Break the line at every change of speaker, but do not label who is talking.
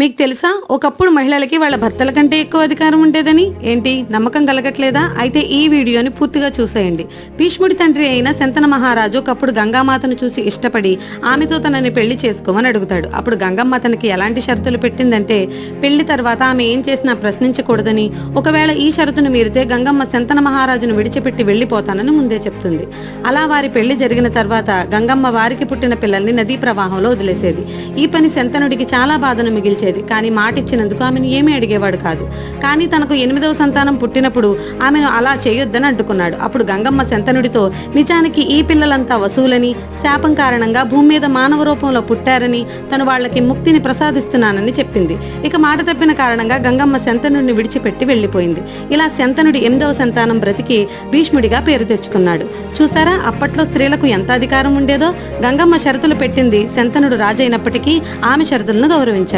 మీకు తెలుసా? ఒకప్పుడు మహిళలకి వాళ్ళ భర్తల కంటే ఎక్కువ అధికారం ఉండేదని? ఏంటి? నమ్మకం కలగట్లేదా? అయితే ఈ వీడియోని పూర్తిగా చూసేయండి. భీష్ముడి తండ్రి అయిన శంతన మహారాజు ఒకప్పుడు గంగామాతను చూసి ఇష్టపడి ఆమెతో తనని పెళ్ళి చేసుకోమని అడుగుతాడు. అప్పుడు గంగమ్మ తనకి ఎలాంటి షరతులు పెట్టిందంటే పెళ్ళి తర్వాత ఆమె ఏం చేసినా ప్రశ్నించకూడదని ఒకవేళ ఈ షరతును మీరితే గంగమ్మ శంతన మహారాజును విడిచిపెట్టి వెళ్ళిపోతానని ముందే చెప్తుంది. అలా వారి పెళ్ళి జరిగిన తర్వాత గంగమ్మ వారికి పుట్టిన పిల్లల్ని నదీ ప్రవాహంలో వదిలేసేది. ఈ పని శంతనుడికి చాలా బాధను మిగిల్చేది. కానీ మాటిచ్చినందుకు ఆమెను ఏమీ అడిగేవాడు కాదు. కానీ తనకు ఎనిమిదవ సంతానం పుట్టినప్పుడు ఆమెను అలా చేయొద్దని అడ్డుకున్నాడు. అప్పుడు గంగమ్మ శంతనుడితో నిజానికి ఈ పిల్లలంతా వసూలని శాపం కారణంగా భూమి మీద మానవ రూపంలో పుట్టారని తను వాళ్ళకి ముక్తిని ప్రసాదిస్తున్నానని చెప్పింది. ఇక మాట తప్పిన కారణంగా గంగమ్మ శంతనుడిని విడిచిపెట్టి వెళ్ళిపోయింది. ఇలా శంతనుడి ఎనిమిదవ సంతానం బ్రతికి భీష్ముడిగా పేరు తెచ్చుకున్నాడు. చూసారా? అప్పట్లో స్త్రీలకు ఎంత అధికారం ఉండేదో? గంగమ్మ షరతులు పెట్టింది శంతనుడు రాజైనప్పటికీ ఆమె షరతులను గౌరవించాడు.